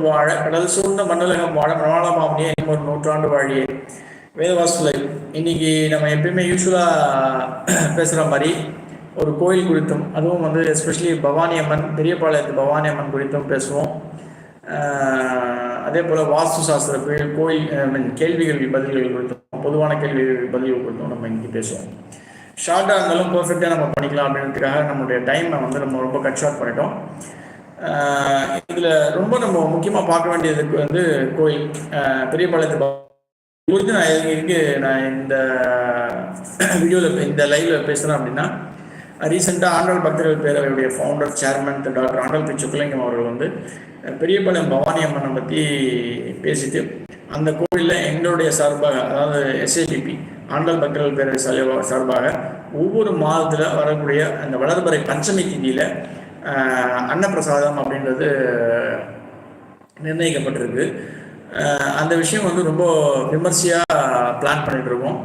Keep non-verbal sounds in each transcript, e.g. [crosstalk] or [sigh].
வாழ கடல் சூழ்ந்த மண்ணுலகம் வாழ பிரமாணமாமணியே ஒரு நூற்றாண்டு வாழியே. வேதவாசுலை இன்னைக்கு நம்ம எப்பயுமே யூஸ்வலாக பேசுகிற மாதிரி ஒரு கோயில் குறித்தும் அதுவும் வந்து எஸ்பெஷலி பவானி அம்மன் பெரியபாளையத்து பவானி அம்மன் குறித்தும் பேசுவோம். அதே போல் வாஸ்து சாஸ்திர கோயில் கோயில் ஐ மீன் கேள்விகள் பதில்கள் குறித்தும் பொதுவான கேள்விகள் பதில்கள் குறித்தும் நம்ம இன்னைக்கு பேசுவோம். ஷார்ட்டாக இருந்தாலும் பர்ஃபெக்டாக நம்ம பண்ணிக்கலாம் அப்படின்றதுக்காக நம்மளுடைய டைமை வந்து நம்ம ரொம்ப கட் ஷார்ட் பண்ணிட்டோம். இதில் ரொம்ப நம்ம முக்கியமாக பார்க்க வேண்டியதுக்கு வந்து கோயில். பெரியபாளையத்து குறித்து நான் இருக்கு நான் இந்த வீடியோவில் இந்த லைவ்ல பேசுகிறேன் அப்படின்னா ரீசெண்டாக ஆண்டாள் பக்தர்கள் பேரவையுடைய founder chairman doctor Andal P. Sukkalingam அவர்கள் வந்து பெரியபாளையம் பவானி அம்மனை பற்றி பேசிட்டு அந்த கோவிலில் எங்களுடைய சார்பாக அதாவது எஸ்ஏடிபி ஆண்டாள் பக்தர்கள் பேரவை சார்பாக ஒவ்வொரு மாதத்தில் வரக்கூடிய அந்த வளர்பறை பஞ்சமி திதியில் அன்னப்பிரசாதம் அப்படின்றது நிர்ணயிக்கப்பட்டிருக்கு. அந்த விஷயம் வந்து ரொம்ப விமர்சையாக பிளான் பண்ணிட்டு இருக்கோம்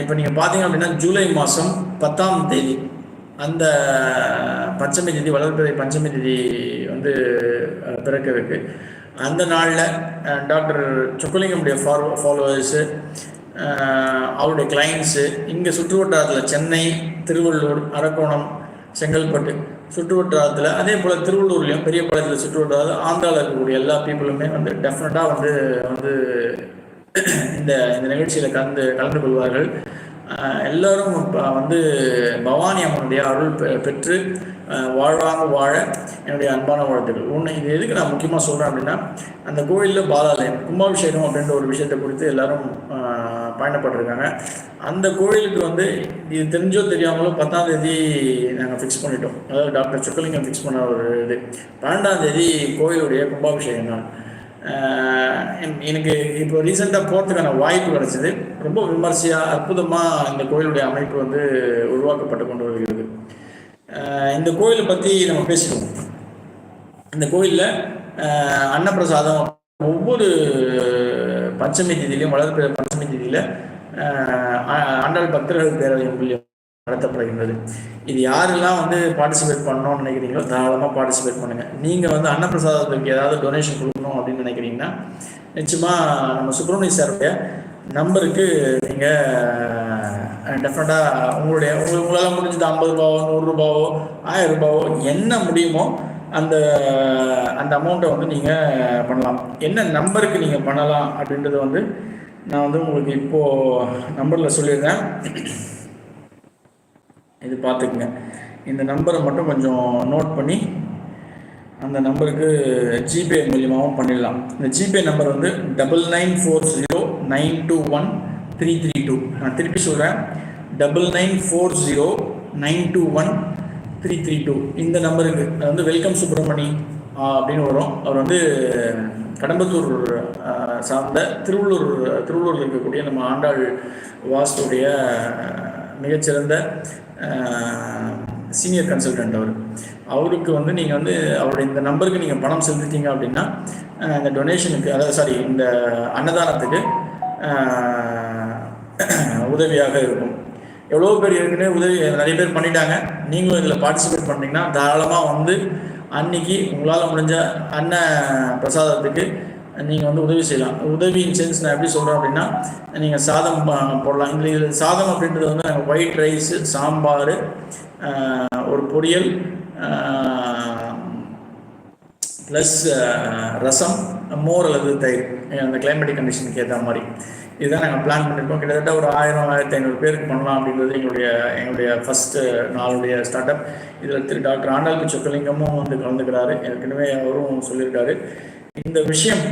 இப்போ நீங்கள் பார்த்தீங்க அப்படின்னா ஜூலை மாதம் பத்தாம் தேதி அந்த பஞ்சமி திதி வளர்பிறை பஞ்சமி திதி வந்து பிறக்கிறதுக்கு. பிறக்க அந்த நாளில் டாக்டர் சொக்கலிங்கமுடைய ஃபாலோ ஃபாலோவர்ஸு அவருடைய கிளைண்ட்ஸு இங்கே சுற்று வட்டாரத்தில் சென்னை திருவள்ளூர் அரக்கோணம் செங்கல்பட்டு சுற்று வட்டாரத்தில் அதே போல் திருவள்ளூர்லேயும் பெரிய பாளையத்தில் சுற்று வட்டாரத்தில் ஆந்திராவில் இருக்கக்கூடிய எல்லா பீப்புளுமே வந்து டெஃபினட்டாக வந்து வந்து இந்த இந்த நிகழ்ச்சியில் கலந்து கலந்து கொள்வார்கள். எல்லோரும் எல்லாரும் வந்து பவானி அம்மனுடைய அருள் பெ- பெற்று வாழ்வாங்க வாழ என்னுடைய அன்பான வாழ்த்துக்கள். ஒன்று இது எதுக்கு நான் முக்கியமாக சொல்கிறேன் அப்படின்னா அந்த கோயிலில் பாலாலயம் கும்பாபிஷேகம் அப்படின்ற ஒரு விஷயத்தை குறித்து எல்லாரும் பயணப்பட்டிருக்காங்க. அந்த கோயிலுக்கு வந்து இது தெரிஞ்சோ தெரியாமலோ பத்தாம் தேதி நாங்கள் ஃபிக்ஸ் பண்ணிட்டோம். அதாவது டாக்டர் சுக்கலிங்கம் ஃபிக்ஸ் பண்ண ஒரு இது. பன்னெண்டாம் தேதி கோயிலுடைய கும்பாபிஷேகம் நாள். என்- எனக்கு இப்போ ரீசெண்டாக போகிறதுக்கான வாய்ப்பு கிடச்சிது. ரொம்ப விமர்சையாக அற்புதமாக இந்த கோயிலுடைய அமைப்பு வந்து உருவாக்கப்பட்டு கொண்டு வருகிறது. இந்த கோயிலை பற்றி நம்ம பேசிடுவோம். இந்த கோயிலில் அன்னப்பிரசாதம் ஒவ்வொரு பஞ்சமி திதியிலையும் வளர்ப்பு பஞ்சமி திதியில் ஆண்டாள் பக்தர்கள் பேரவை மூலியம் நடத்தப்படுகின்றது. இது யாரெல்லாம் வந்து பார்ட்டிசிபேட் பண்ணணும்னு நினைக்கிறீங்களோ தாராளமாக பார்ட்டிசிபேட் பண்ணுங்கள் நீங்கள் வந்து அன்னப்பிரசாதத்துக்கு ஏதாவது டொனேஷன் கொடுக்கணும் அப்படின்னு நினைக்கிறீங்கன்னா நிச்சயமாக நம்ம சுப்பிரமணிய சாருடைய நம்பருக்கு நீங்கள் டெஃபினட்டாக உங்களுடைய உங்களால் முடிஞ்சது ஐம்பது ரூபாவோ நூறுரூபாவோ ஆயிரம் ரூபாவோ என்ன முடியுமோ அந்த அந்த அமௌண்ட்டை வந்து நீங்கள் பண்ணலாம். என்ன நம்பருக்கு நீங்கள் பண்ணலாம் அப்படின்றத வந்து நான் வந்து உங்களுக்கு இப்போது நம்பரில் சொல்லிடுறேன். இது பார்த்துக்குங்க. இந்த நம்பரை மட்டும் கொஞ்சம் நோட் பண்ணி அந்த நம்பருக்கு ஜிபே மூலியமாகவும் பண்ணிடலாம். இந்த ஜிபே நம்பர் வந்து double nine four zero nine two one three three two. நான் திருப்பி சொல்கிறேன் double nine four zero nine two one three three two. இந்த நம்பருக்கு அது வந்து வெல்கம் சுப்பிரமணி அப்படின்னு வரும். அவர் வந்து கடம்பத்தூர் சார்ந்த திருவள்ளூர் திருவள்ளூரில் இருக்கக்கூடிய நம்ம ஆண்டாள் வாஸ்துடைய மிகச்சிறந்த சீனியர் கன்சல்டன்ட் அவர். அவருக்கு வந்து நீங்கள் வந்து அவருடைய இந்த நம்பருக்கு நீங்கள் பணம் செலுத்திட்டீங்க அப்படின்னா இந்த டொனேஷனுக்கு அதாவது சாரி இந்த அன்னதானத்துக்கு உதவியாக இருக்கும். எவ்வளோ பேர் ஏற்கனவே உதவி நிறைய பேர் பண்ணிட்டாங்க. நீங்களும் இதில் பார்ட்டிசிபேட் பண்ணிங்கன்னா தாராளமாக வந்து அன்னைக்கு உங்களால் முடிஞ்ச அன்ன பிரசாதத்துக்கு நீங்கள் வந்து உதவி செய்யலாம். உதவியின் சென்ஸ் நான் எப்படி சொல்கிறேன் அப்படின்னா நீங்கள் சாதம் போடலாம். இதில் இதில் சாதம் அப்படின்றது வந்து நாங்கள் ஒயிட் ரைஸு சாம்பார் ஒரு பொரியல் ப்ளஸ் ரசம் மோர் அல்லது தயிர் அந்த கிளைமேட்டிக் கண்டிஷனுக்கு ஏற்ற மாதிரி. இதுதான் நாங்கள் பிளான் பண்ணியிருக்கோம் கிட்டத்தட்ட ஒரு ஆயிரம் ஆயிரத்தி ஐநூறு பேருக்கு பண்ணலாம் அப்படின்றது எங்களுடைய எங்களுடைய ஃபஸ்ட்டு நாளுடைய ஸ்டார்ட் அப் இதில் திரு டாக்டர் ஆண்டாளுக்கு சொக்கலிங்கமும் வந்து கலந்துக்கிறாரு. ஏற்கனவே அவரும் சொல்லியிருக்காரு. இந்த விஷயம்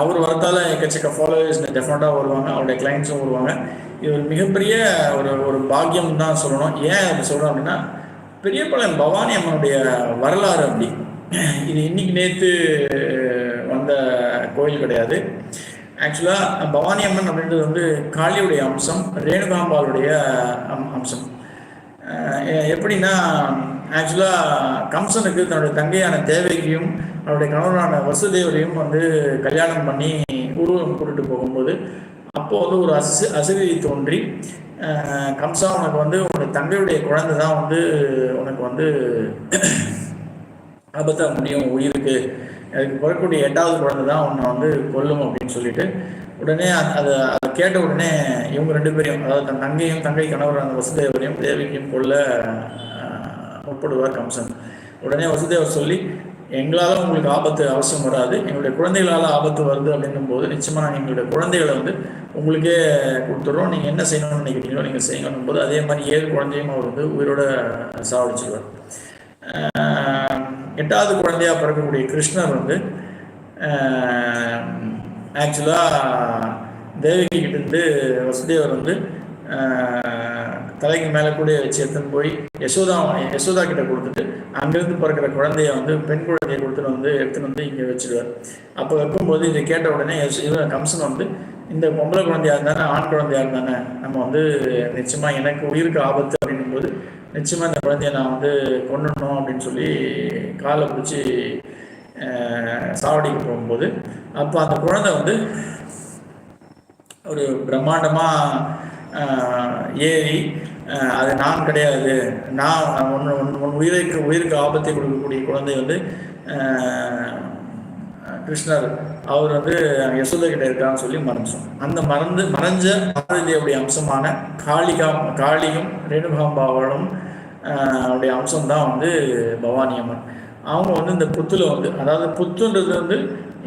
அவர் வரத்தால் எக்கச்சக்க ஃபாலோவர்ஸ் டெஃபினட்டாக வருவாங்க. அவருடைய கிளைண்ட்ஸும் வருவாங்க. இது ஒரு மிகப்பெரிய ஒரு ஒரு பாக்கியம் தான் சொல்லணும். ஏன் அப்படி சொல்கிறோம் அப்படின்னா பெரியபாளையம் பவானி அம்மனுடைய வரலாறு அப்படி. இது இன்னைக்கு நேற்று வந்த கோயில் கிடையாது. ஆக்சுவலாக பவானி அம்மன் அப்படின்றது வந்து காளியுடைய அம்சம் ரேணுகாம்பாளுடைய அம்- அம்சம். எப்படின்னா ஆக்சுவலாக கம்சனுக்கு தன்னுடைய தங்கையான தேவைக்கையும் அவருடைய கணவரான வசுதேவரையும் வந்து கல்யாணம் பண்ணி உருவம் கூட்டிட்டு போகும்போது அப்போ வந்து ஒரு அசு அசதி தோன்றி கம்சா உனக்கு வந்து உன்னுடைய தங்கையுடைய குழந்தை தான் வந்து உனக்கு வந்து ஆபத்தாக முடியும் உயிருக்கு. அதுக்கு பிறக்கக்கூடிய எட்டாவது குழந்தை தான் உன்னை வந்து கொல்லும் அப்படின்னு சொல்லிட்டு உடனே அது அதை அதை கேட்ட உடனே இவங்க ரெண்டு பேரையும் அதாவது தன் தங்கையும் தங்கை கணவர் அந்த வசுதேவரையும் தேவிக்கும் கொல்ல முற்படுவார் கம்சன். உடனே வசுதேவர் சொல்லி எங்களால் உங்களுக்கு ஆபத்து அவசியம் வராது. எங்களுடைய குழந்தைகளால் ஆபத்து வருது அப்படின்னும் போது நிச்சயமாக நாங்கள் எங்களுடைய குழந்தைகளை வந்து உங்களுக்கே கொடுத்துட்றோம். நீங்கள் என்ன செய்யணும்னு நினைக்கிறீங்களோ நீங்கள் செய்யணும் போது அதே மாதிரி ஏழு குழந்தையும் அவர் வந்து உயிரோட சாவடிச்சிருவார். எட்டாவது குழந்தையாக பிறக்கக்கூடிய கிருஷ்ணர் வந்து ஆக்சுவலாக தேவகி கிட்டேருந்து வசுதேவர் வந்து தலைக்கு மேலே கூட வச்சு எடுத்துன்னு போய் யசோதா யசோதா கிட்ட கொடுத்துட்டு அங்கேருந்து பிறக்கிற குழந்தைய வந்து பெண் குழந்தைய கொடுத்துட்டு வந்து எடுத்துன்னு வந்து இங்கே வச்சுருவார். அப்போ வைக்கும்போது இதை கேட்ட உடனே இவன் கம்சன் வந்து இந்த பொம்பளை குழந்தையா இருந்தானே ஆண் குழந்தையா இருந்தானே நம்ம வந்து நிச்சயமாக எனக்கு உயிருக்கு ஆபத்து அப்படின்னும் போது நிச்சயமாக இந்த குழந்தைய நான் வந்து கொண்டுடணும் அப்படின்னு சொல்லி காலை பிடிச்சி சாவடிக்கு போகும்போது அப்போ அந்த குழந்தை வந்து ஒரு பிரம்மாண்டமாக ஏறி அது நான் கிடையாது. நான் ஒன்று ஒன் உயிருக்கு உயிருக்கு ஆபத்தை கொடுக்கக்கூடிய குழந்தை வந்து கிருஷ்ணர். அவர் வந்து யசோதை கிட்ட இருக்கான்னு சொல்லி மறைஞ்சோம் அந்த மறந்து மறைஞ்ச பாரதியுடைய அம்சமான காளிகா காளியும் ரேணுகாம்பாவளும் அவருடைய அம்சம் தான் வந்து பவானி அம்மன். அவங்க வந்து இந்த புத்துல வந்து அதாவது புத்துன்றது வந்து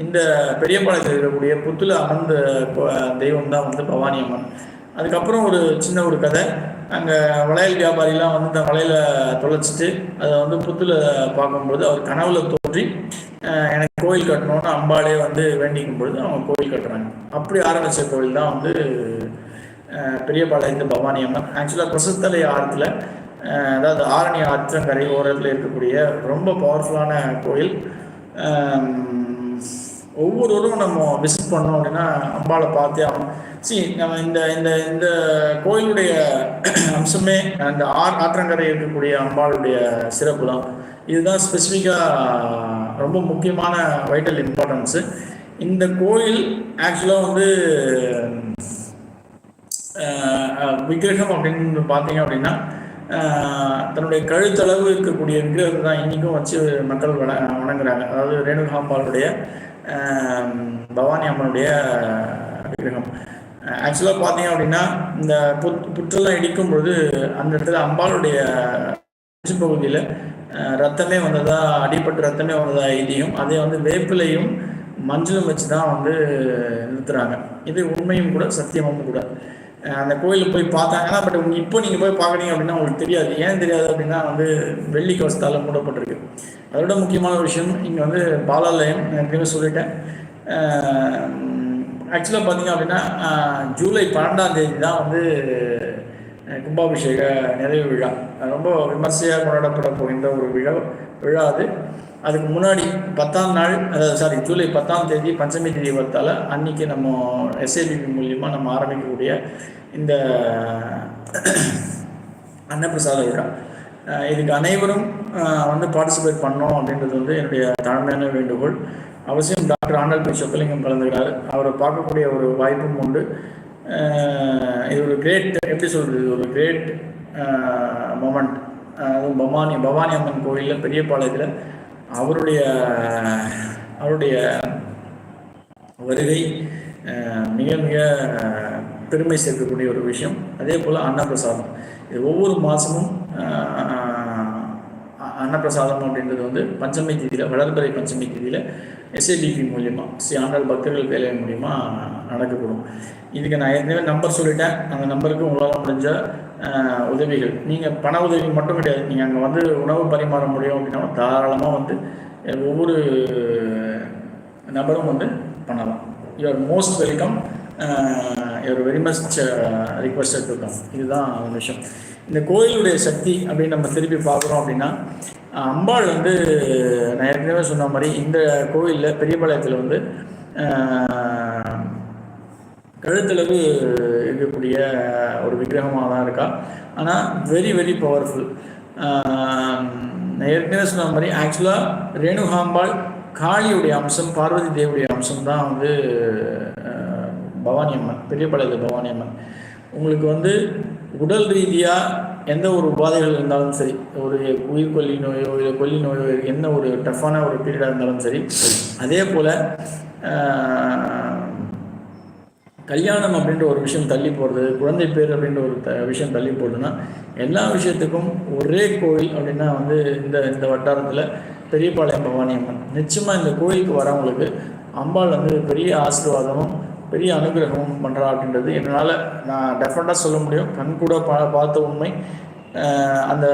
இந்த பெரியம்பாளையத்தில் இருக்கக்கூடிய புத்துல அமர்ந்த தெய்வம் தான் வந்து பவானி அம்மன். அதுக்கப்புறம் ஒரு சின்ன ஒரு கதை. அங்கே வளையல் வியாபாரிலாம் வந்து இந்த வளையல தொலைச்சிட்டு அதை வந்து புத்துல பார்க்கும்போது அவர் கனவுல தோன்றி எனக்கு கோயில் கட்டணும்னு அம்பாலே வந்து வேண்டிக்கும் பொழுது அவங்க கோயில் கட்டுறாங்க. அப்படி ஆரம்பித்த கோயில் தான் வந்து பெரியபாளையத்து பவானி அம்மன். ஆக்சுவலாக பிரசத்தலை ஆரத்தில் அதாவது ஆரணி ஆற்றங்கரை ஓரத்தில் இருக்கக்கூடிய ரொம்ப பவர்ஃபுல்லான கோயில். ஒவ்வொருவரும் நம்ம விசிட் பண்ணோம் அப்படின்னா அம்பாவை பார்த்தே ஆகணும். சி நம்ம இந்த இந்த இந்த கோயிலுடைய அம்சமே அந்த ஆர் ஆற்றங்கரை இருக்கக்கூடிய அம்பாளுடைய சிறப்பு தான். இதுதான் ஸ்பெசிஃபிக்காக ரொம்ப முக்கியமான வைட்டல் இம்பார்ட்டன்ஸு இந்த கோயில் ஆக்சுவலாக வந்து விக்கிரகம் அப்படின்னு பார்த்தீங்க அப்படின்னா தன்னுடைய கழுத்தளவு இருக்கக்கூடிய விக்கிரகத்தை தான் இன்றைக்கும் வச்சு மக்கள் வண வணங்குறாங்க. அதாவது ரேணுகாம்பாளுடைய பவானி அம்மனுடைய விக்கிரகம். ஆக்சுவலாக பார்த்தீங்க அப்படின்னா இந்த புத் புற்றெல்லாம் இடிக்கும் பொழுது அந்த இடத்துல அம்பாளுடைய பகுதியில் ரத்தமே வந்ததா அடிப்பட்டு ரத்தமே வந்ததா இதையும் அதே வந்து வேப்பிலையும் மஞ்சளும் வச்சு தான் வந்து நிறுத்துறாங்க. இது உண்மையும் கூட சத்தியமும் கூட. அந்த கோயிலுக்கு போய் பார்த்தாங்கன்னா பட் இப்போ நீங்கள் போய் பார்க்குறீங்க அப்படின்னா உங்களுக்கு தெரியாது. ஏன் தெரியாது அப்படின்னா வந்து வெள்ளி கவசத்தால் மூடப்பட்டிருக்கு. அதோட முக்கியமான விஷயம் இங்கே வந்து பாலாலயம் ஏற்கனவே சொல்லிட்டேன். ஆக்சுவலாக பார்த்தீங்க அப்படின்னா ஜூலை பன்னெண்டாம் தேதி தான் வந்து கும்பாபிஷேக நிறைவு விழா. ரொம்ப விமர்சையாக கொண்டாடப்பட போகின்ற ஒரு விழா விழா அது. அதுக்கு முன்னாடி பத்தாம் நாள் அதாவது சாரி ஜூலை பத்தாம் தேதி பஞ்சமி தேதி வரத்தால் அன்னைக்கு நம்ம எஸ்ஏபிபி மூலியமாக நம்ம ஆரம்பிக்கக்கூடிய இந்த அன்னப்பிரசாத விழா. இதுக்கு அனைவரும் வந்து பார்ட்டிசிபேட் பண்ணோம் அப்படின்றது வந்து என்னுடைய தாழ்மையான வேண்டுகோள். அவசியம் டாக்டர் ஆண்டல் பி சொக்கலிங்கம் கலந்துக்கிறார். அவரை பார்க்கக்கூடிய ஒரு வாய்ப்பும் உண்டு. இது ஒரு கிரேட் எப்படி சொல்கிறது ஒரு கிரேட் மொமெண்ட் அதுவும் பவானி பவானி அம்மன் கோயிலில் பெரியபாளையத்தில் அவருடைய அவருடைய வருகை மிக மிக பெருமை சேர்க்கக்கூடிய ஒரு விஷயம். அதே போல் அன்னப்பிரசாதம். இது ஒவ்வொரு மாதமும் அன்னப்பிரசாதம் அப்படின்றது வந்து பஞ்சமி தேதியில் வளர்பிறை பஞ்சமி தேதியில் எஸ்ஐடிபி மூலியமாக ஸ்ரீ ஆண்டாள் பக்தர்கள் வேலை மூலியமாக நடக்கப்படும். இதுக்கு நான் ஏற்கனவே நம்பர் சொல்லிட்டேன். அந்த நம்பருக்கு உங்களால் முடிஞ்ச உதவிகள். நீங்கள் பண உதவி மட்டும் கிடையாது. நீங்கள் அங்கே வந்து உணவு பரிமாற முடியும் அப்படின்னா தாராளமாக வந்து ஒவ்வொரு நபரும் வந்து பண்ணலாம். You are most welcome you are very much requested to come இதுதான் விஷயம். இந்த கோயிலுடைய சக்தி அப்படின்னு நம்ம திருப்பி பார்க்குறோம் அப்படின்னா அம்பாள் வந்து நான் ஏற்கனவே சொன்ன மாதிரி இந்த கோயிலில் பெரியபாளையத்தில் வந்து கழுத்தளவு இருக்கக்கூடிய ஒரு விக்கிரகமாக தான் இருக்கா ஆனால் வெரி வெரி பவர்ஃபுல் ஏற்கனவே சொன்ன மாதிரி ஆக்சுவலாக ரேணுகாம்பாள் காளியுடைய அம்சம் பார்வதி தேவியுடைய அம்சம் தான் வந்து பவானி அம்மன் பெரியபாளையத்து பவானி அம்மன் உங்களுக்கு வந்து உடல் ரீதியாக எந்த ஒரு உபாதைகள் இருந்தாலும் சரி ஒரு உயிர் கொல்லி நோயோ இல்லை கொல்லி நோயோ என்ன ஒரு டஃப்பான ஒரு பீரியடாக இருந்தாலும் சரி அதே போல் கல்யாணம் அப்படின்ற ஒரு விஷயம் தள்ளி போடுறது குழந்தை பேர் அப்படின்ற ஒரு த விஷயம் தள்ளி போடுதுன்னா எல்லா விஷயத்துக்கும் ஒரே கோயில் அப்படின்னா வந்து இந்த இந்த வட்டாரத்தில் பெரியபாளையம் பவானி அம்மன். நிச்சயமாக இந்த கோயிலுக்கு வரவங்களுக்கு அம்பாள் வந்து பெரிய ஆசீர்வாதமும் பெரிய அனுகிரகமும் பண்ணுறா அப்படின்றது என்னால் நான் டெஃபினட்டாக சொல்ல முடியும். கண் கூட பா பார்த்த உண்மை. அந்த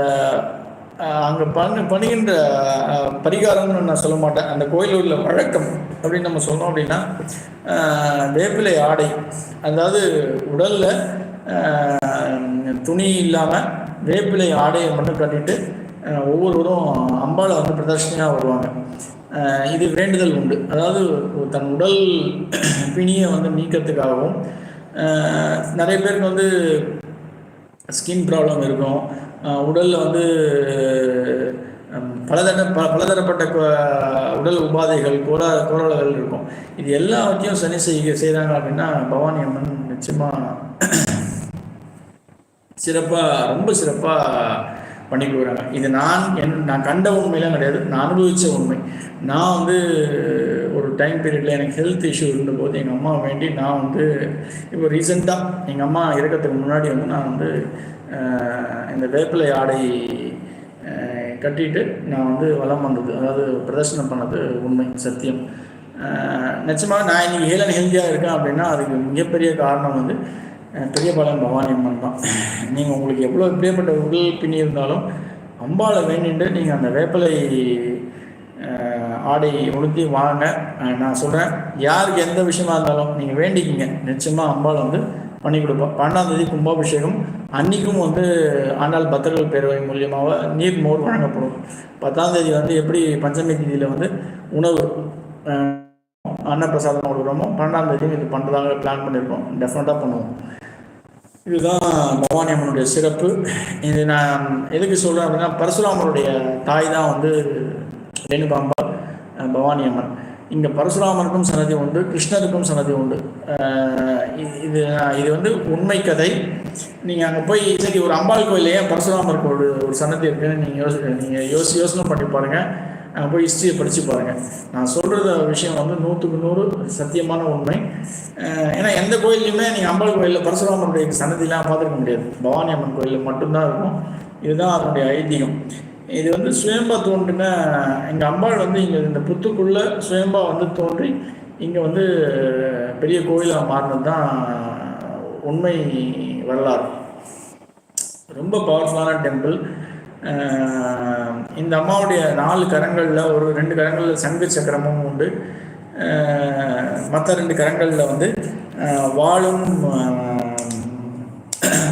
அங்கே பண்ண பண்ணுகின்ற பரிகாரம்னு நான் சொல்ல மாட்டேன். அந்த கோயிலில் உள்ள வழக்கம் அப்படின்னு நம்ம சொன்னோம் அப்படின்னா வேப்பிலை ஆடை. அதாவது உடலில் துணி இல்லாமல் வேப்பிலை ஆடையை மட்டும் கட்டிட்டு ஒவ்வொருவரும் அம்பாவை வந்து பிரதர்ஷனையாக வருவாங்க. இது வேண்டுதல் உண்டு. அதாவது தன் உடல் பிணியை வந்து நீக்கிறதுக்காகவும் நிறைய பேருக்கு வந்து ஸ்கின் ப்ராப்ளம் இருக்கும். உடலில் வந்து பலதர ப பலதரப்பட்ட உடல் உபாதைகள் கோரா கோளாறுகள் இருக்கும். இது எல்லாவற்றையும் சனி செய்ய செய்கிறாங்க அப்படின்னா பவானி அம்மன் நிச்சயமாக சிறப்பாக ரொம்ப சிறப்பாக பண்ணி கொடுக்குறாங்க. இது நான் என் நான் கண்ட உண்மையெல்லாம் கிடையாது. நான் அனுபவித்த உண்மை. நான் வந்து ஒரு டைம் பீரியடில் எனக்கு ஹெல்த் இஷ்யூ இருந்தபோது எங்கள் அம்மா வேண்டி நான் வந்து இப்போ ரீசெண்டாக எங்கள் அம்மா இருக்கிறதுக்கு முன்னாடி வந்து நான் வந்து இந்த வேப்பிலை ஆடை கட்டிட்டு நான் வந்து வளம் வந்தது. அதாவது பிரதர்ஷனம் பண்ணது உண்மை சத்தியம். நிச்சயமாக நான் இன்றைக்கி ஹேலன் ஹெல்த்தியாக இருக்கேன் அப்படின்னா அதுக்கு மிகப்பெரிய காரணம் வந்து பெரியபாளையம் பவானி அம்மன் தான். நீங்கள் உங்களுக்கு எவ்வளோ எப்படியப்பட்ட உடல் பின்னி இருந்தாலும் அம்பாவை வேண்டிட்டு நீங்கள் அந்த வேப்பிலை ஆடை உளுத்தி வாங்க. நான் சொல்கிறேன் யாருக்கு எந்த விஷயமா இருந்தாலும் நீங்கள் வேண்டிக்கிங்க. நிச்சயமாக அம்பாள் வந்து பண்ணி கொடுப்போம். பன்னெண்டாம் தேதி கும்பாபிஷேகம். அன்றைக்கும் வந்து ஆண்டாள் பக்தர்கள் பேரவை மூலியமாக நீர் மோர் வழங்கப்படும். பத்தாம் தேதி வந்து எப்படி பஞ்சமி தேதியில் வந்து உணவு அன்னப்பிரசாதம் கொடுக்குறோமோ பன்னெண்டாம் தேதியும் இது பண்ணுறதாக பிளான் பண்ணியிருக்கோம் டெஃபினட்டாக பண்ணுவோம். இதுதான் பவானி அம்மனுடைய சிறப்பு. இது நான் எதுக்கு சொல்கிறேன் அப்படின்னா பரசுராமருடைய தாய் தான் வந்து ரேணுகாம்பா பவானி அம்மன். இங்கே பரசுராமருக்கும் சன்னதி உண்டு கிருஷ்ணருக்கும் சன்னதி உண்டு. இது இது வந்து உண்மை கதை. நீங்கள் அங்கே போய் சரி ஒரு அம்பாள் கோயிலே பரசுராமருக்கு ஒரு ஒரு சன்னதி இருக்குன்னு நீங்கள் யோசி நீங்கள் யோசி யோசனை பண்ணி பாருங்கள் அங்கே போய் ஹிஸ்ட்ரியை படித்து பாருங்கள் நான் சொல்கிற விஷயம் வந்து நூற்றுக்கு நூறு சத்தியமான உண்மை. ஏன்னா எந்த கோயில்லையுமே நீங்கள் அம்பாள் கோயிலில் பரசுராமருடைய சன்னதிலாம் பார்த்துருக்க முடியாது. பவானி அம்மன் கோயிலில் மட்டும்தான் இருக்கும். இதுதான் அதனுடைய ஐதீகம். இது வந்து சுயம்பா தோன்றின எங்கள் அம்பாள் வந்து இங்கே இந்த புத்துக்குள்ளே சுயம்பா வந்து தோன்றி இங்கே வந்து பெரிய கோயிலாக மாறினது தான் உண்மை வரலாறு. ரொம்ப பவர்ஃபுல்லான டெம்பிள் இந்த அம்மாவுடைய நாலு கரங்களில் ஒரு ரெண்டு கரங்களில் சங்கு சக்கரமும் உண்டு. மற்ற ரெண்டு கரங்களில் வந்து வாழும்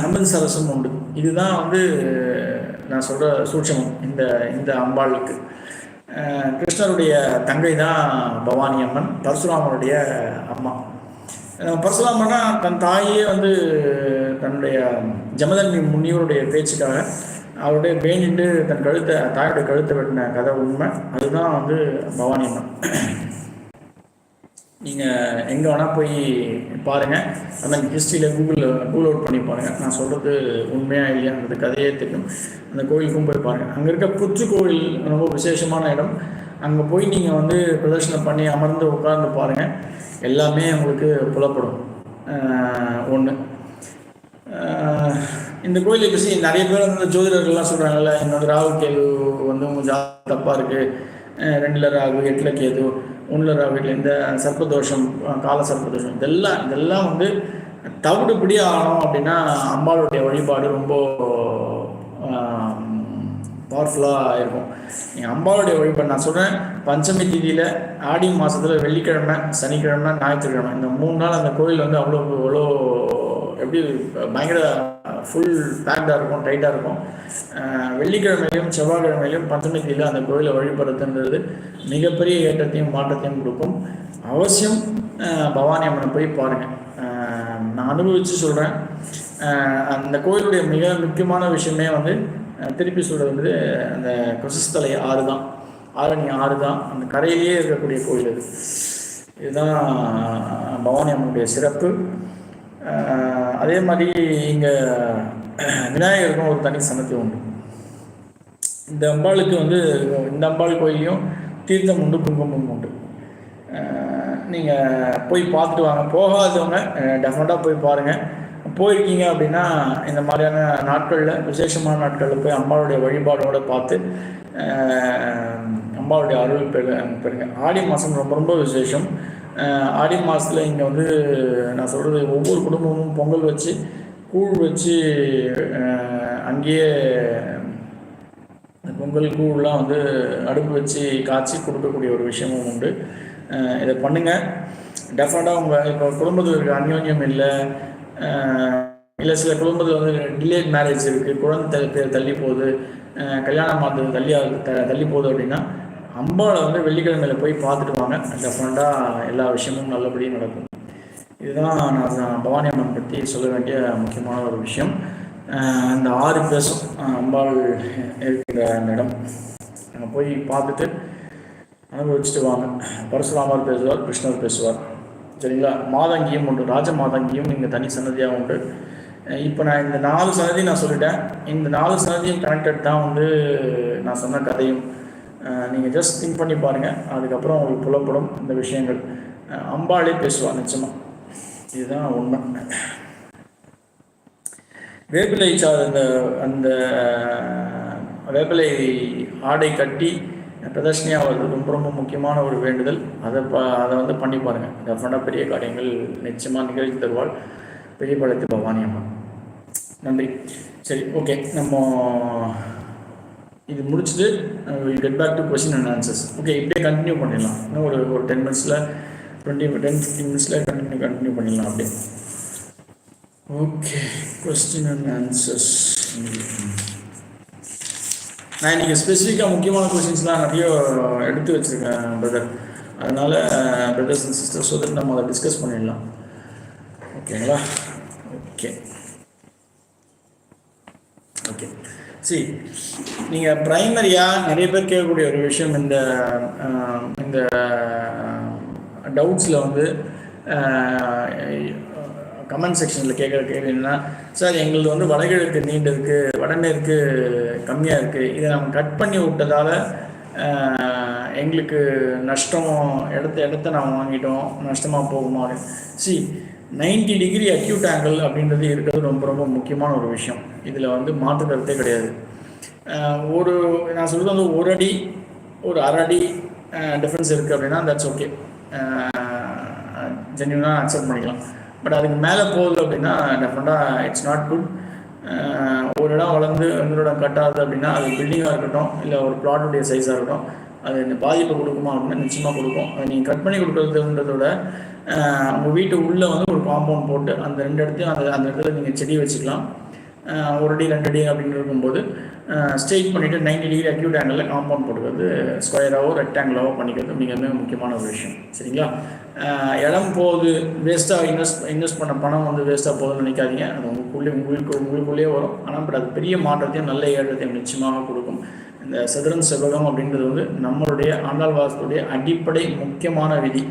அமிர்தசரசும் உண்டு. இதுதான் வந்து நான் சொல்கிற சூட்சமம் இந்த இந்த அம்பாளுக்கு. கிருஷ்ணருடைய தங்கை தான் பவானி அம்மன் பரசுராமனுடைய அம்மா. பரசுராமனா தன் தாயே வந்து தன்னுடைய ஜமதன் முனிவருடைய பேச்சுக்காக அவருடைய வேண்டிட்டு தன் கழுத்தை தாயோடைய கழுத்தை வெட்டின கதை உண்மை. அதுதான் வந்து பவானி அம்மன். நீங்கள் எங்கே வேணால் போய் பாருங்கள் அந்த ஹிஸ்ட்ரியில் கூகுளில் கூகுள் அவுட் பண்ணி பாருங்கள் நான் சொல்கிறது உண்மையாக இல்லையாங்கிறது கதையே தெரியும். அந்த கோயிலுக்கும் போய் பாருங்கள் அங்கே இருக்க புற்று கோயில் ரொம்ப விசேஷமான இடம். அங்கே போய் நீங்கள் வந்து பிரதர்ஷனம் பண்ணி அமர்ந்து உட்கார்ந்து பாருங்கள் எல்லாமே உங்களுக்கு புலப்படும். ஒன்று இந்த கோயிலை பற்றி நிறைய பேர் வந்து ஜோதிடர்கள்லாம் சொல்கிறாங்கல்ல என்னோடய ராகு கேது வந்து உங்கள் ஜா தப்பாக இருக்குது ரெண்டில் ராகு எட்டில் கேது. உள்ள இந்த சர்ப்பதோஷம் கால சர்ப்பதோஷம் இதெல்லாம் இதெல்லாம் வந்து தவிடுபடி ஆகணும் அப்படின்னா அம்பாளுடைய வழிபாடு ரொம்ப பவர்ஃபுல்லாக இருக்கும். நீங்கள் அம்பாளுடைய வழிபாடு நான் சொல்கிறேன் பஞ்சமி தேதியில் ஆடி மாதத்தில் வெள்ளிக்கிழமை சனிக்கிழமை ஞாயிற்றுக்கிழமை இந்த மூணு நாள் அந்த கோயில் வந்து அவ்வளோ அவ்வளோ எப்படி பயங்கர ஃபுல் பேக்டாக இருக்கும் டைட்டாக இருக்கும். வெள்ளிக்கிழமையிலும் செவ்வாய்க்கிழமையிலும் பஞ்சமித்தியில் அந்த கோயிலை வழிபடுறதுன்றது மிகப்பெரிய ஏற்றத்தையும் மாற்றத்தையும் கொடுக்கும். அவசியம் பவானி அம்மனை போய் பாருங்கள் நான் அனுபவித்து சொல்கிறேன் அந்த கோயிலுடைய மிக முக்கியமான விஷயமே வந்து திருப்பி சொல்கிறது வந்து அந்த கொசஸ்தலை ஆறு தான் ஆரணி ஆறு தான் அந்த கரையிலேயே இருக்கக்கூடிய கோயில் அது. இதுதான் பவானி அம்மனுடைய சிறப்பு. அதே மாதிரி இங்கே [clears throat] விநாயகருக்கும் ஒரு தனி சன்னதி உண்டு. இந்த அம்பாளுக்கு வந்து இந்த அம்பாள் கோயிலையும் தீர்த்தம் உண்டு குங்குமம் உண்டு. நீங்கள் போய் பார்த்துட்டு வாங்க. போகாதவங்க டெஃபினட்டாக போய் பாருங்கள் போயிருக்கீங்க அப்படின்னா இந்த மாதிரியான நாட்களில் விசேஷமான நாட்களில் போய் அம்பாளுடைய வழிபாடோடு பார்த்து அம்பாளுடைய அருள் பெரு பெருங்க ஆடி மாதம் ரொம்ப ரொம்ப விசேஷம். ஆடி மாதத்தில் இங்கே வந்து நான் சொல்கிறது ஒவ்வொரு குடும்பமும் பொங்கல் வச்சு கூழ் வச்சு அங்கேயே பொங்கல் கூழ்லாம் வந்து அடுப்பு வச்சு காய்ச்சி கொடுக்கக்கூடிய ஒரு விஷயமும் உண்டு. இதை பண்ணுங்கள் டெஃபினட்டாக உங்கள் இப்போ குடும்பத்தில் இருக்க அந்யோன்யம் இல்லை. இல்லை சில குடும்பத்தில் வந்து டிலேட் மேரேஜ் இருக்குது குழந்தை தள்ளி போகுது. கல்யாணம் மாற்றது தள்ளி தள்ளி போகுது அப்படின்னா அம்பாவை வந்து வெள்ளிக்கிழமையில் போய் பார்த்துட்டு வாங்க. டெஃபினட்டாக எல்லா விஷயமும் நல்லபடியும் நடக்கும். இதுதான் நான் பவானி அம்மன் பற்றி சொல்ல வேண்டிய முக்கியமான ஒரு விஷயம். அந்த ஆறு பேசும் அம்பாள் இருக்கிற அந்த இடம். அங்கே போய் பார்த்துட்டு அனுபவிச்சுட்டு வாங்க. பரசுராமர் பேசுவார் கிருஷ்ணர் பேசுவார். சரிங்களா? மாதங்கியும் உண்டு ராஜ மாதங்கியும் இங்கே தனி சன்னதியாக உண்டு. இப்போ நான் இந்த நாலு சன்னதியும் நான் சொல்லிட்டேன். இந்த நாலு சன்னதியும் கனெக்டட் தான் வந்து நான் சொன்ன கதையும். நீங்கள் ஜஸ்ட் திங்க் பண்ணி பாருங்கள் அதுக்கப்புறம் உங்களுக்கு புலப்படும் இந்த விஷயங்கள். அம்பாளே பேசுவாள் நிச்சயமாக இதுதான் உண்மை. வேப்பிலை சா அந்த அந்த வேப்பிலை ஆடை கட்டி பிரதர்ஷனியாக வருது ரொம்ப ரொம்ப முக்கியமான ஒரு வேண்டுதல். அதை ப அதை வந்து பண்ணி பாருங்கள் டெஃபினட்டாக பெரிய காரியங்கள் நிச்சயமாக நிகழ்ச்சி தருவாள். பெரிய பழத்து பவானி அம்மா. நன்றி. சரி ஓகே நம்ம இது முடிச்சுட்டு get back to question and answers okay இப்படியே கண்டினியூ பண்ணிடலாம். இன்னும் ஒரு ஒரு டென் மினிட்ஸில் டுவெண்ட்டி டென் ஃபிஃப்டின் மினிட்ஸில் கண்டினியூ கண்டினியூ பண்ணிடலாம் அப்படியே. ஓகே கொஸ்டின் அண்ட் ஆன்சர்ஸ் நான் இன்றைக்கி ஸ்பெசிஃபிக்காக முக்கியமான கொஸ்டின்ஸ்லாம் நிறைய எடுத்து வச்சுருக்கேன் பிரதர் அதனால் பிரதர்ஸ் அண்ட் சிஸ்டர்ஸ் வந்து நம்ம அதை டிஸ்கஸ் பண்ணிடலாம். ஓகேங்களா ஓகே ஓகே சி நீங்கள் ப்ரைமரியாக நிறைய பேர் கேட்கக்கூடிய ஒரு விஷயம் இந்த இந்த டவுட்ஸில் வந்து கமெண்ட் செக்ஷனில் கேட்குற கேள்வி என்னன்னா சார் எங்களது வந்து வடகிழக்கு நீண்டிருக்கு வடமேற்கு கம்மியாக இருக்குது இதை நம்ம கட் பண்ணி விட்டதால் எங்களுக்கு நஷ்டம் இடத்த இடத்த நாம் வாங்கிட்டோம் நஷ்டமாக போகுமா? C ninety degree acute angle அப்படின்றது இருக்கிறது ரொம்ப ரொம்ப முக்கியமான ஒரு விஷயம். இதில் வந்து மாற்று கருத்தே கிடையாது. ஒரு நான் சொல்கிறது வந்து ஒரு அடி ஒரு அரை அடி டிஃப்ரென்ஸ் இருக்குது அப்படின்னா தட்ஸ் ஓகே ஜென்யூனாக அக்செப்ட் பண்ணிக்கலாம். பட் அதுக்கு மேலே போகுது அப்படின்னா டெஃபினட்டாக இட்ஸ் நாட் குட் ஒரு இடம் வளர்ந்து இன்னொரு இடம் கட்டாது அப்படின்னா அது பில்டிங்காக இருக்கட்டும் இல்லை ஒரு பிளாட்டுடைய சைஸாக இருக்கட்டும் அது இந்த பாதிப்பை கொடுக்குமா அப்படின்னா நிச்சயமாக கொடுக்கும். அதை நீங்கள் கட் பண்ணி கொடுக்குறதுன்றதோட உங்கள் வீட்டு உள்ளே வந்து ஒரு காம்பவுண்ட் போட்டு அந்த ரெண்டு இடத்தையும் அந்த அந்த இடத்துல நீங்கள் செடி வச்சுக்கலாம். ஒரு அடி ரெண்டு அடி அப்படின்னு இருக்கும்போது ஸ்ட்ரெயிட் பண்ணிவிட்டு நைன்டி டிகிரி அக்யூட் ஆங்கிளில் காம்பவுண்ட் போட்டுக்கிறது ஸ்கொயராகவோ ரெக்டாங்கிளாவோ பண்ணிக்கிறது மிக மிக முக்கியமான ஒரு விஷயம். சரிங்களா? இடம் போகுது வேஸ்ட்டாக இன்வெஸ்ட் இன்வெஸ்ட் பண்ண பணம் வந்து வேஸ்ட்டாக போகுதுன்னு நினைக்காதீங்க. அது உங்களுக்குள்ளே உங்களுக்கு உங்களுக்குள்ளேயே வரும். ஆனால் பட் அது பெரிய மாற்றத்தையும் நல்ல ஏற்றத்தையும் நிச்சயமாக இந்த சதுரன் செவ்வகம் அப்படின்றது வந்து நம்மளுடைய ஆண்டாள் வாசத்துடைய அடிப்படை முக்கியமான விதி.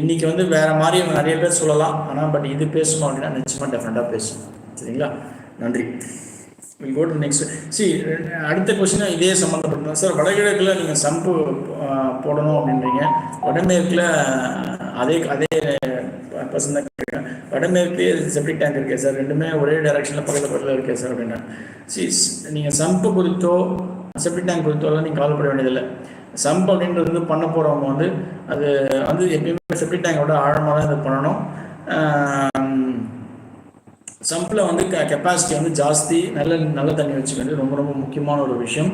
இன்றைக்கி வந்து வேறு மாதிரி நிறைய பேர் சொல்லலாம். ஆனால் பட் இது பேசணும் அப்படின்னா நிச்சயமாக டெஃபினட்டாக பேசணும் சரிங்களா? நன்றி. Will go to next C அடுத்த கொஸ்டின் இதே சம்மந்தப்பட்டது சார் வடகிழக்கில் நீங்கள் சம்பு போடணும் அப்படின்றீங்க. வடமேற்கில் அதே அதே பர்சன் தான் கேட்குறேன் வடமேற்கு செப்டிக் டேங்க் இருக்கே சார் ரெண்டுமே ஒரே டைரக்ஷனில் பக்கத்தில் பக்கத்தில் இருக்கே சார் அப்படின்னா. சி நீங்கள் சம்பு குறித்தோ செப்டிக் டேங்க் குறித்தோலாம் நீங்கள் கவலைப்பட வேண்டியதில்லை. சம்ப் அப்படின்றது வந்து பண்ண போகிறவங்க வந்து அது வந்து எப்பயுமே செப்டிக் டேங்கோட ஆழமாக தான் இது பண்ணணும். சம்பில் வந்து கெப்பாசிட்டி வந்து ஜாஸ்தி நல்ல நல்ல தண்ணி வச்சுக்கிறது ரொம்ப ரொம்ப முக்கியமான ஒரு விஷயம்.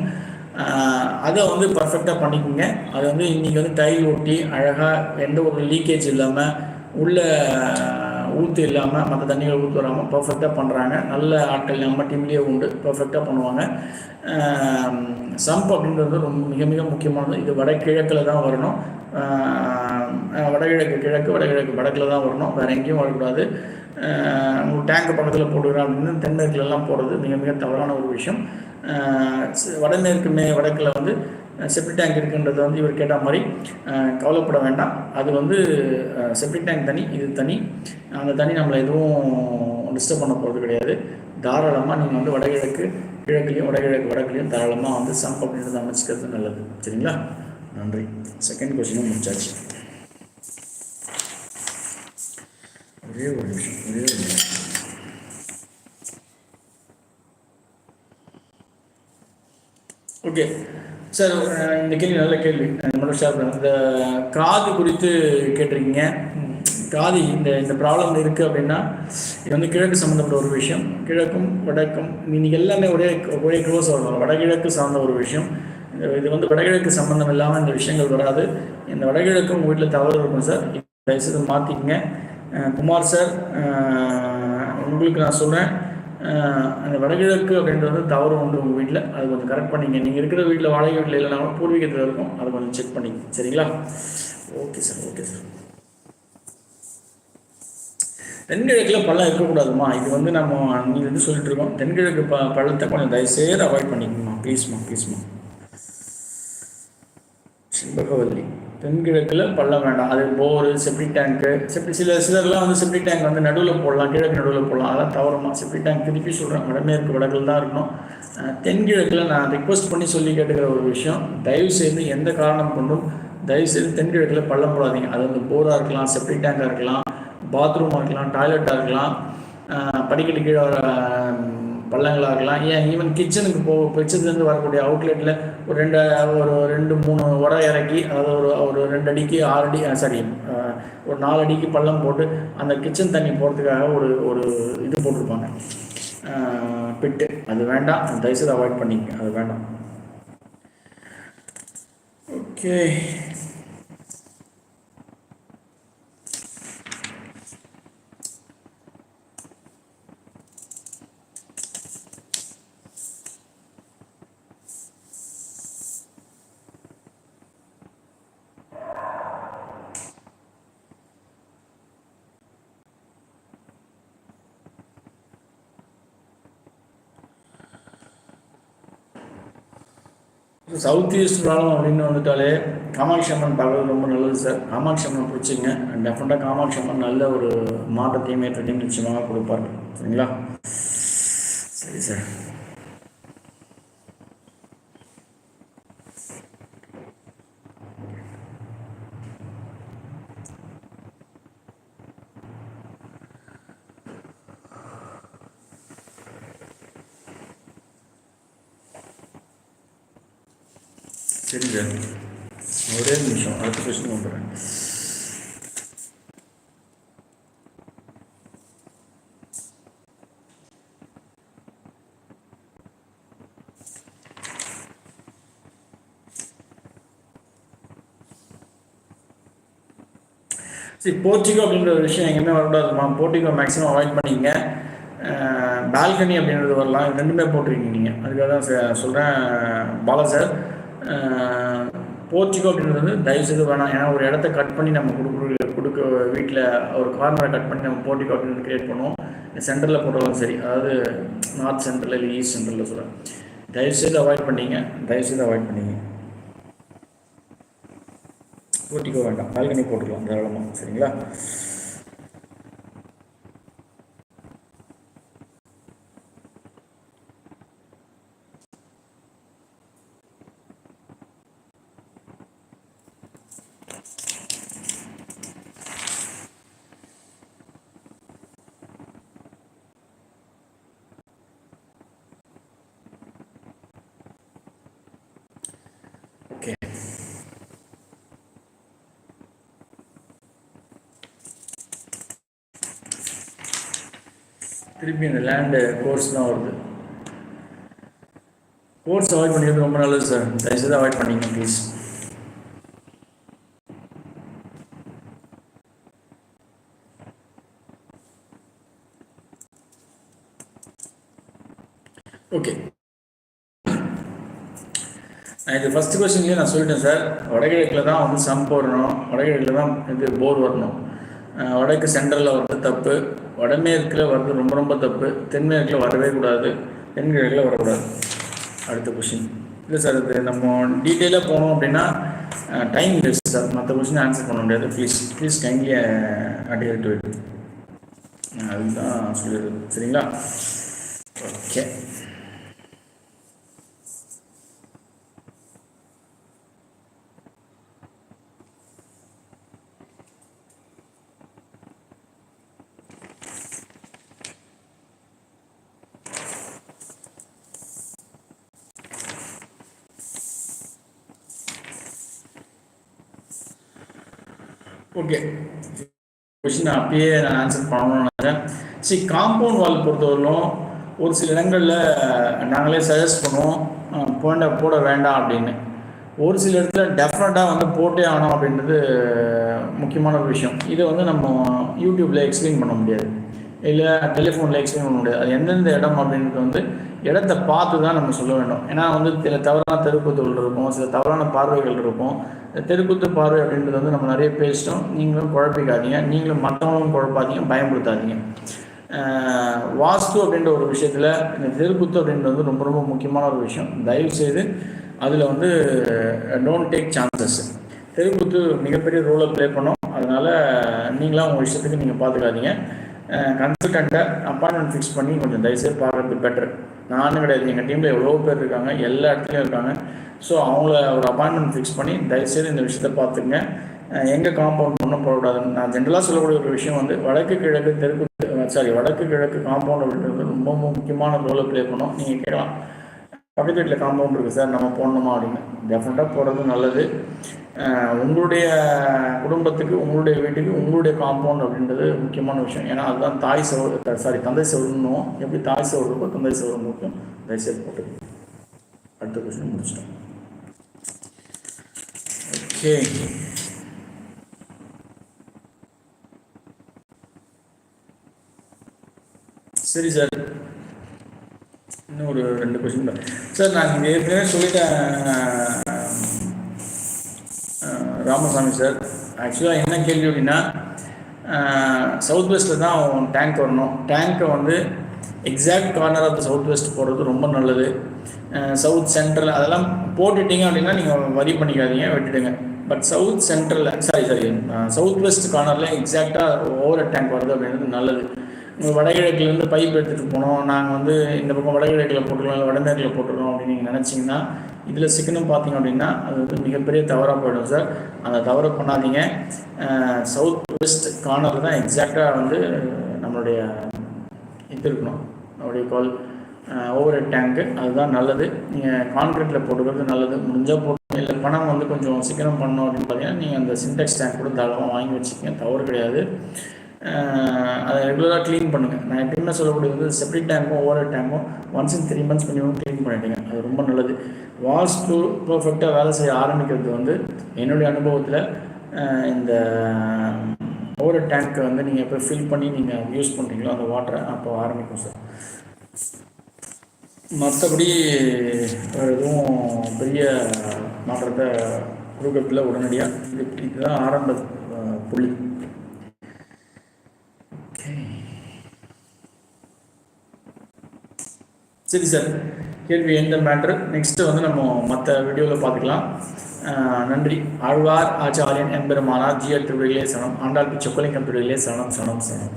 அதை வந்து பர்ஃபெக்டாக பண்ணிக்கோங்க. அது வந்து இன்றைக்கி வந்து டைல் ஒட்டி அழகாக எந்த ஒரு லீக்கேஜ் இல்லாமல் உள்ள ஊற்று இல்லாமல் மற்ற தண்ணிகள் ஊற்று வராமல் பர்ஃபெக்டாக பண்ணுறாங்க நல்ல ஆட்கள் நம்ம டீம்லேயே உண்டு பர்ஃபெக்டாக பண்ணுவாங்க. சம்ப் அப்படின்றது ரொம்ப மிக மிக முக்கியமானது. இது வடகிழக்கில் தான் வரணும். வடகிழக்கு கிழக்கு வடகிழக்கு வடக்கில் தான் வரணும். வேறு எங்கேயும் வரக்கூடாது. டேங்க் பக்கத்தில் போடுகிறோம் அப்படின்னு தென்மேற்குலலாம் போடுறது மிக மிக தவறான ஒரு விஷயம். வடமேற்கு மே வடக்கில் வந்து செப்டிக் டேங்க் இருக்குன்றது வந்து இவர் கேட்ட மாதிரி கவலைப்பட வேண்டாம். அது வந்து செப்டிக் டேங்க் தனி இது தனி. அந்த தனி நம்மளை எதுவும் டிஸ்டர்ப் பண்ண போகிறது கிடையாது. தாராளமாக நீங்கள் வந்து வடகிழக்கு கிழக்குலையும் வடகிழக்கு வடக்குலையும் தாராளமாக வந்து சம்ப் அப்படின்றத அமைச்சிக்கிறது நல்லது. சரிங்களா? நன்றி. செகண்ட் கொஸ்டினும் முடிச்சாச்சு. ஒரே ஒரு நிமிஷம் ஒரே ஒரு நிமிஷம். ஓகே சார் இந்த கேள்வி நல்ல கேள்வி. நம்மளோட ஷேர் பண்ணுங்க இந்த காது குறித்து கேட்டிருக்கீங்க. காது இந்த இந்த ப்ராப்ளம் இருக்குது அப்படின்னா இது வந்து கிழக்கு சம்மந்தப்பட்ட ஒரு விஷயம். கிழக்கும் வடக்கும் இன்னைக்கு எல்லாமே ஒரே ஒரே க்ளோஸ் வரும் வடகிழக்கு சார்ந்த ஒரு விஷயம். இது- இது வந்து வடகிழக்கு சம்மந்தம் இல்லாமல் இந்த விஷயங்கள் வராது. இந்த வடகிழக்கு உங்கள் வீட்டில் தவறு இருக்கும் சார் தயவுசெய்து மாற்றிக்கங்க குமார் சார் உங்களுக்கு நான் சொல்கிறேன் அந்த வடகிழக்கு அப்படின்றது வந்து தவறு உண்டு உங்கள் வீட்டில் அது கொஞ்சம் கரெக்ட் பண்ணிங்க. நீங்கள் இருக்கிற வீட்டில் வாடகை வீட்டில் இல்லைனாலும் பூர்வீகத்தில் இருக்கும். அதை கொஞ்சம் செக் பண்ணிங்க சரிங்களா? ஓகே சார் ஓகே சார் தென்கிழக்கில் பள்ளம் இருக்கக்கூடாதுமா? இது வந்து நம்ம நீங்கள் வந்து சொல்லிட்டு இருக்கோம். தென்கிழக்கு ப பள்ளத்தை கொஞ்சம் தயவுசெய்து அவாய்ட் பண்ணிக்கணுமா ப்ளீஸ்மா ப்ளீஸ்மா செண்பகவல்லி தென்கிழக்கில் பள்ளம் வேண்டாம். அது போரு செப்டி டேங்க்கு செப்டி சில சிலர்லாம் வந்து செப்டி டேங்க் வந்து நடுவில் போடலாம் கிழக்கு நடுவில் போடலாம். அதெல்லாம் தவறுமா. செப்டி டேங்க் திருப்பி சொல்கிறேன் வடமேற்கு வடக்கில் தான் இருக்கணும். தென்கிழக்கில் நான் ரிக்வஸ்ட் பண்ணி சொல்லி கேட்டுக்கிற ஒரு விஷயம் தயவு செய்து எந்த காரணம் கொண்டும் தயவு செய்து தென்கிழக்கில் பள்ளம் போடாதீங்க. அது வந்து போராக இருக்கலாம் செப்டி டேங்காக இருக்கலாம் பாத்ரூமாக இருக்கலாம் டாய்லெட்டாக இருக்கலாம். படிக்கட்டு கீழே வர பள்ளங்களாக இருக்கலாம் ஏன் ஈவன் கிச்சனுக்கு போ கிச்சன்லேருந்து வரக்கூடிய அவுட்லெட்டில் ஒரு ரெண்டு ஒரு ரெண்டு மூணு உரம் இறக்கி அதாவது ஒரு ஒரு ரெண்டு அடிக்கு ஆறு அடி சாரி ஒரு நாலு அடிக்கு பள்ளம் போட்டு அந்த கிச்சன் தண்ணி போகிறதுக்காக ஒரு ஒரு இது போட்டிருப்பாங்க. பிட்டு. அது வேண்டாம். தயவுசெய்து அவாய்ட் பண்ணிக்க அது வேண்டாம். ஓகே சவுத் ஈஸ்ட் ப்ராப்ளம் அப்படின்னு வந்துட்டாலே காமாட்சி அம்மன் பார்க்கறது ரொம்ப நல்லது சார். காமாட்சி அம்மன் பிடிச்சிங்க. டெஃபினட்டாக காமாட்சி அம்மன் நல்ல ஒரு மாற்றத்தையும் ஏற்றத்தையும் நிச்சயமாக கொடுப்பாரு. சரிங்களா? சரி சார் சார் ஒரே நிமிஷம் அடுத்த கொஸ்டின் வந்துடுறேன் சரி போர்ட்டிகோ அப்படின்ற ஒரு விஷயம் எங்கேயுமே வரக்கூடாதுமா போர்ட்டிகோ மேக்ஸிமம் அவாய்ட் பண்ணிக்கங்க. பால்கனி அப்படின்றது வரலாம். ரெண்டுமே போட்டிருக்கீங்க நீங்கள் அதுக்காக தான் சொல்கிறேன் பாலா சார் போர்ச்சிகோ அப்படின்றது தயவு தயவுசெய்து வேணாம். ஏன்னா ஒரு இடத்த கட் பண்ணி நம்ம கொடுக்குற கொடுக்க வீட்டில் ஒரு கார்னரை கட் பண்ணி நம்ம போர்ட்டிகோ அப்படின்னு கிரியேட் பண்ணுவோம். சென்டரில் போட்டாலும் சரி. அதாவது நார்த் சென்டரில் இல்லை ஈஸ்ட் சென்டரில் சொல்கிறேன் தயவுசெய்து அவாய்ட் பண்ணீங்க தயவுசெய்து அவாய்ட் பண்ணிங்க போர்ட்டிகோ வேண்டாம். பால்கனி போட்டுக்கலாம் தாராளமாக சரிங்களா ஓகே திருப்பி இந்த லேண்டு கோர்ஸ் தான் வருது கோர்ஸ் அவாய்ட் பண்ணிக்கிறது ரொம்ப நல்லது சார் தயவுசெய்து அவாய்ட் பண்ணிங்க ப்ளீஸ் ஓகே நான் இது ஃபஸ்ட் கொஸ்டின்லேயே நான் சொல்லிட்டேன் சார் வடகிழக்கில் தான் வந்து சம்ப் போடணும். வடகிழக்கில் தான் இது போர் வரணும். வடக்கு சென்ட்ரலில் வந்து தப்பு. வடமேற்கில் வர்றது ரொம்ப ரொம்ப தப்பு தென்மேற்கில் வரவே கூடாது தென்கிழக்கில் வரக்கூடாது. அடுத்த கொஷின் இல்லை சார் இது நம்ம டீட்டெயிலாக போனோம் அப்படின்னா டைம் வேஸ்ட் சார் மற்ற கொஷின் ஆன்சர் பண்ண முடியாது. ப்ளீஸ் ப்ளீஸ் கைண்ட்லி அடிக்கல் டு இட் அதுதான் சொல்லிடுது சரிங்களா? ஓகே ஓகே கொஷின் அப்படியே நான் ஆன்சர் பண்ணணும்னு நினைக்கிறேன் சரி காம்பவுண்ட் வால் பொறுத்தவரையிலும் ஒரு சில இடங்களில் நாங்களே சஜஸ்ட் பண்ணுவோம் அஹ், போட போட வேண்டாம் அப்படின்னு. ஒரு சில இடத்துல டெஃபினட்டாக வந்து போட்டே ஆகணும் அப்படின்றது முக்கியமான ஒரு விஷயம். இதை வந்து நம்ம யூடியூப்பில் எக்ஸ்பிளைன் பண்ண முடியாது. இல்லை டெலிஃபோன் லைக்ஸையும் ஒன்று முடியாது அது எந்தெந்த இடம் அப்படின்றது வந்து இடத்த பார்த்து தான் நம்ம சொல்ல வேண்டும். ஏன்னா வந்து சில தவறான தெருக்கூத்துகள் இருக்கும் சில தவறான பார்வைகள் இருக்கும். தெருக்கூத்து பார்வை அப்படின்றது வந்து நம்ம நிறைய பேசிட்டோம். நீங்களும் குழப்பிக்காதீங்க. நீங்களும் மற்றவங்களும் குழப்பாதீங்க பயன்படுத்தாதீங்க. வாஸ்து அப்படின்ற ஒரு விஷயத்தில் இந்த தெருக்கூத்து அப்படின்றது வந்து ரொம்ப ரொம்ப முக்கியமான ஒரு விஷயம். தயவுசெய்து அதில் வந்து டோன்ட் டேக் சான்சஸ் தெருக்கூத்து மிகப்பெரிய ரோலை ப்ளே பண்ணோம். அதனால் நீங்களாம் உங்கள் விஷயத்துக்கு நீங்கள் பார்த்துக்காதீங்க. கன்சல்டண்ட்டை அப்பாயின்மெண்ட் ஃபிக்ஸ் பண்ணி கொஞ்சம் தயவுசெய்து பார்க்குறது பெட்டர் நானும் கிடையாது. எங்கள் டீமில் எவ்வளோ பேர் இருக்காங்க. எல்லா இடத்துலையும் இருக்காங்க. ஸோ அவங்கள ஒரு அப்பாயின்மெண்ட் ஃபிக்ஸ் பண்ணி தயவுசெய்து இந்த விஷயத்த பார்த்துங்க எங்கே காம்பவுண்ட் ஒன்றும் போடக்கூடாதுன்னு நான் ஜென்ரலாக சொல்லக்கூடிய ஒரு விஷயம் வந்து வடக்கு கிழக்கு தெற்கு சாரி வடக்கு கிழக்கு காம்பவுண்ட் அப்படின்றது ரொம்ப முக்கியமான ரோலை ப்ளே பண்ணோம். நீங்கள் கேட்கலாம். பக்கத்து வீட்டில் காம்பவுண்ட் இருக்குது சார் நம்ம போடணுமா அப்படின்னு. டெஃபினட்டாக போகிறது நல்லது. உங்களுடைய குடும்பத்துக்கு உங்களுடைய வீட்டுக்கு உங்களுடைய காம்பவுண்ட் அப்படின்றது முக்கியமான விஷயம். ஏன்னா அதுதான் தாய் சவுறு சாரி தந்தை சவுறுன்னும் எப்படி தாய் சவுறு இருக்கோ தந்தை சவுறு முக்கியம் தயவுசெய்து போட்டு அடுத்த கொஸ்டின் முடிச்சிட்டோம். ஓகே சரி சார். இன்னும் ஒரு ரெண்டு கொஸ்டின் சார் நான் இங்கே ஏற்கனவே சொல்லிட்டேன் ராமசாமி சார் ஆக்சுவலாக என்ன கேள்வி அப்படின்னா சவுத் வெஸ்ட்டில் தான் டேங்க் வரணும். டேங்க்கை வந்து exact corner of the south west போடுறது ரொம்ப நல்லது. சவுத் சென்ட்ரல் அதெல்லாம் போட்டுட்டீங்க அப்படின்னா நீங்கள் வரி பண்ணிக்காதீங்க விட்டுடுங்க. பட் சவுத் சென்ட்ரலில் சாரி சாரி சவுத் வெஸ்ட் கார்னரில் எக்ஸாக்டாக ஓவர் டேங்க் வருது அப்படின்றது நல்லது. வடகிழக்குலேருந்து பைப் எடுத்துகிட்டு போனோம். நாங்கள் வந்து இந்த பக்கம் வடகிழக்கில் போட்டுருக்கோம் இல்லை வடமேற்கில் போட்டுருக்கோம் அப்படின்னு நீங்கள் நினச்சிங்கன்னா இதில் சிக்கனம் பார்த்தீங்க அப்படின்னா அது வந்து மிகப்பெரிய தவறாக போயிடும் சார். அந்த தவறை பண்ணாதீங்க. சவுத் வெஸ்ட் கார்னர் தான் எக்ஸாக்டாக வந்து நம்மளுடைய இது இருக்கணும். நம்மளுடைய கால் ஓவர் ஹெட் டேங்க்கு அதுதான் நல்லது. நீங்கள் கான்கிரீட்டில் போட்டுக்கிறது நல்லது. முடிஞ்சால் போட்டு இல்லை பணம் வந்து கொஞ்சம் சீக்கிரம் பண்ணோம் அப்படின்னு பார்த்தீங்கன்னா நீங்கள் அந்த சின்டெக்ஸ் டேங்க் கூட தாராளமாக வாங்கி வச்சுக்கங்க. தவறு கிடையாது. அதை ரெகுலராக க்ளீன் பண்ணுங்கள் நான் எப்பயுமே சொல்லக்கூடியது வந்து செப்டிக் ஓவர் டேமோ ஒன்ஸ் இன் த்ரீ மந்த்ஸ் பண்ணி க்ளீன் பண்ணிட்டீங்க. அது ரொம்ப நல்லது. வாஸ்து பர்ஃபெக்டாக வேலை செய்ய ஆரம்பிக்கிறது வந்து என்னுடைய அனுபவத்தில் இந்த ஓவர் டேங்க்கை வந்து நீங்கள் எப்போ ஃபில் பண்ணி நீங்கள் யூஸ் பண்ணுறீங்களோ அந்த வாட்டரை அப்போ ஆரம்பிக்கும் சார் மற்றபடி எதுவும் பெரிய மாற்றத்தை கொடுக்கறதுல உடனடியாக இதுதான் ஆரம்ப புள்ளி. சரி சார் கேள்வி எந்த மேட்ரு நெக்ஸ்ட்டு வந்து நம்ம மற்ற வீடியோவில் பார்த்துக்கலாம். நன்றி. ஆழ்வார் ஆச்சாரியன் எம்பெருமானார் ஜிஎல் திருவிழிலே சனம் ஆண்டாள் சொக்கலிங்கம் திருவிழிலே சனம் சனம் சனம்